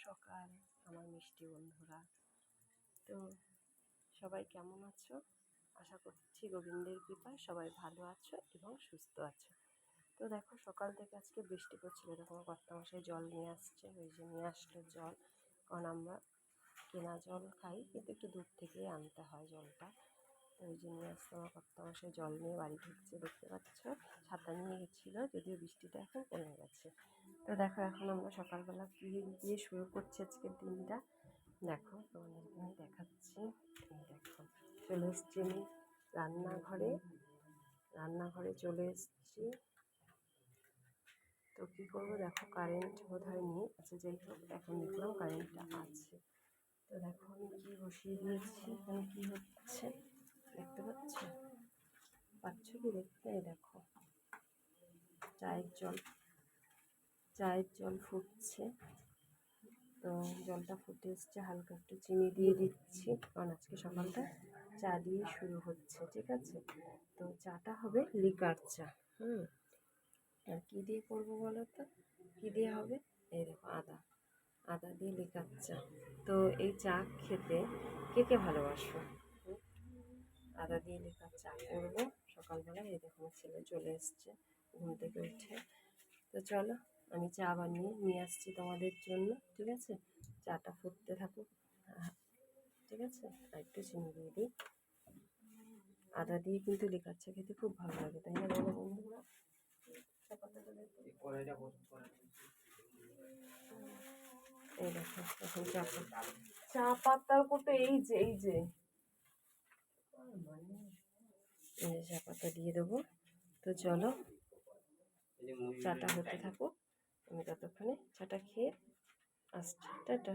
সকাল, আমার মিষ্টি বন্ধুরা। তো সবাই কেমন আছো? আশা করছি গোবিন্দের কৃপায় সবাই ভালো আছো এবং সুস্থ আছো। তো দেখো, সকাল থেকে আজকে বৃষ্টি পড়ছিল। এরকম কর্তামশাই জল নিয়ে আসছে। ওই যে নিয়ে আসলো জল। কারণ আমরা কেনা জল খাই, কিন্তু একটু দূর থেকেই আনতে হয় জলটা। ওই যে নিয়ে আসতে আমার কর্তামশাই, জল নিয়ে বাড়ি ঢুকছে, দেখতে পাচ্ছ? ছাতা নিয়ে গেছিল, যদিও বৃষ্টিটা এখন কমে গেছে। তো দেখো, এখন আমরা সকালবেলা কী দিয়ে শুরু করছি আজকের দিনটা? দেখো, তোমাদেরকে আমি দেখাচ্ছি। দেখো, চলে এসছি আমি রান্নাঘরে। রান্নাঘরে চলে এসছি। তো কী করব? দেখো কারেন্ট বোধ হয় নেই। আচ্ছা যাই হোক, এখন দেখলাম কারেন্টটা আছে। তো দেখো, আমি কী বসিয়ে দিয়েছি? এখানে কী হচ্ছে? দেখতে পাচ্ছ কি দেখতে দেখো। চায়ের জল। চায়ের জল ফুটছে। তো জলটা ফুটে এসছে, হালকা একটু চিনি দিয়ে দিচ্ছি। কারণ আজকে সকালটা চা দিয়ে শুরু হচ্ছে, ঠিক আছে? তো চাটা হবে লিকার চা, হুম? আর কী দিয়ে করব বলো তো? কী দিয়ে হবে? এই দেখো, আদা। আদা দিয়ে লিকার চা। তো এই চা খেতে কে কে ভালোবাসো? আদা দিয়ে লিকার চা করব। সকালবেলা এই দেখো ছেলে চলে এসছে ঘুম থেকে উঠে। তো চলো, আমি চা বানিয়ে নিয়ে আসছি তোমাদের জন্য, ঠিক আছে? চাটা ফুটতে থাকুক। ঠিক আছে? আর একটু চিনি দিয়ে দিই। আদা দিয়ে কিন্তু লেখার চা খেতে খুব ভালো লাগে, তাই না বলো বন্ধুরা? এই দেখো, এখন চা পাতা চা পাতার কত এই যে এই যে। চা পাতা দিয়ে দেবো। তো চলো, চাটা হতে থাকুক। আমি ততক্ষণে চাটা খেয়ে আসছি। টাটা।